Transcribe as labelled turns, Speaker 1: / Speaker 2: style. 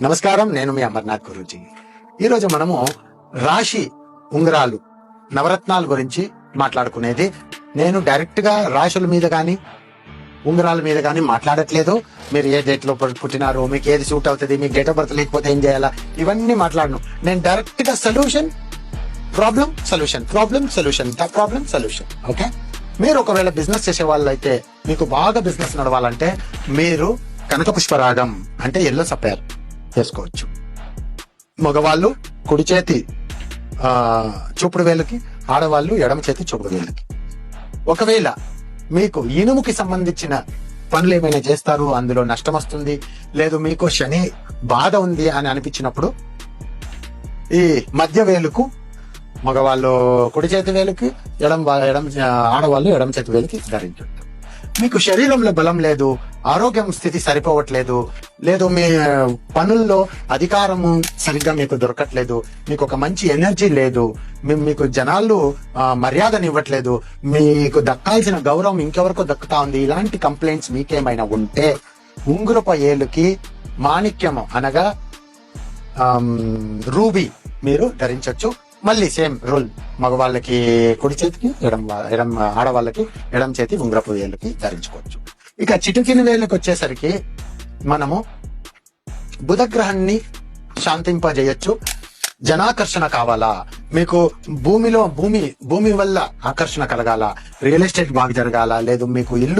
Speaker 1: నమస్కారం నేను మీ అమర్నాథ్ గురూజీ. ఈరోజు మనము రాశి ఉంగరాలు నవరత్నాల గురించి మాట్లాడుకునేది. నేను డైరెక్ట్గా రాశుల మీద కానీ ఉంగరాల మీద కానీ మాట్లాడట్లేదు. మీరు ఏ డేట్లో పుట్టినారు మీకు ఏది సూట్ అవుతుంది మీకు డేట్ ఆఫ్ బర్త్ లేకపోతే ఏం చేయాలా ఇవన్నీ మాట్లాడను. నేను డైరెక్ట్గా solution problem solution problem solution the problem solution okay? మీరు ఒకవేళ బిజినెస్ చేసే వాళ్ళు అయితే మీకు బాగా బిజినెస్ నడవాలంటే మీరు కనక పుష్పరాగం అంటే ఎల్లో సపేర్ చేసుకోవచ్చు. మగవాళ్ళు కుడి చేతి చూపుడు వేలుకి ఆడవాళ్ళు ఎడమ చేతి చూపుడు వేలుకి. ఒకవేళ మీకు ఇనుముకి సంబంధించిన పనులు ఏమైనా చేస్తారు అందులో నష్టం వస్తుంది లేదు మీకు శని బాధ ఉంది అని అనిపించినప్పుడు ఈ మధ్య వేలుకు మగవాళ్ళు కుడి చేతి వేలుకి ఎడం ఎడమ ఎడం ఆడవాళ్ళు ఎడమ చేతి వేలుకి ధరించుంటారు మీకు శరీరంలో బలం లేదు ఆరోగ్యం స్థితి సరిపోవట్లేదు లేదు మీ పనుల్లో అధికారము సరిగ్గా మీకు దొరకట్లేదు మీకు ఒక మంచి ఎనర్జీ లేదు మీకు జనాలు మర్యాదనివ్వట్లేదు మీకు దక్కాల్సిన గౌరవం ఇంకెవరికో దక్కుతా ఉంది ఇలాంటి కంప్లైంట్స్ మీకేమైనా ఉంటే ఉంగురప ఏలుకి మాణిక్యము అనగా రూబీ మీరు ధరించవచ్చు మళ్ళీ సేమ్ రూల్. మగవాళ్ళకి కుడి చేతికి ఎడం వా- ఎడం ఆడవాళ్ళకి ఎడం చేతి ఉంగరపు వేళ్ళకి ధరించుకోవచ్చు. ఇక చిటికిన వేళ్ళకి వచ్చేసరికి మనము బుధగ్రహాన్ని శాంతింపజేయొచ్చు. జనాకర్షణ కావాలా? మీకు భూమిలో భూమి భూమి వల్ల ఆకర్షణ కలగాల? రియల్ ఎస్టేట్ బాగా జరగాల? లేదు మీకు ఇల్లు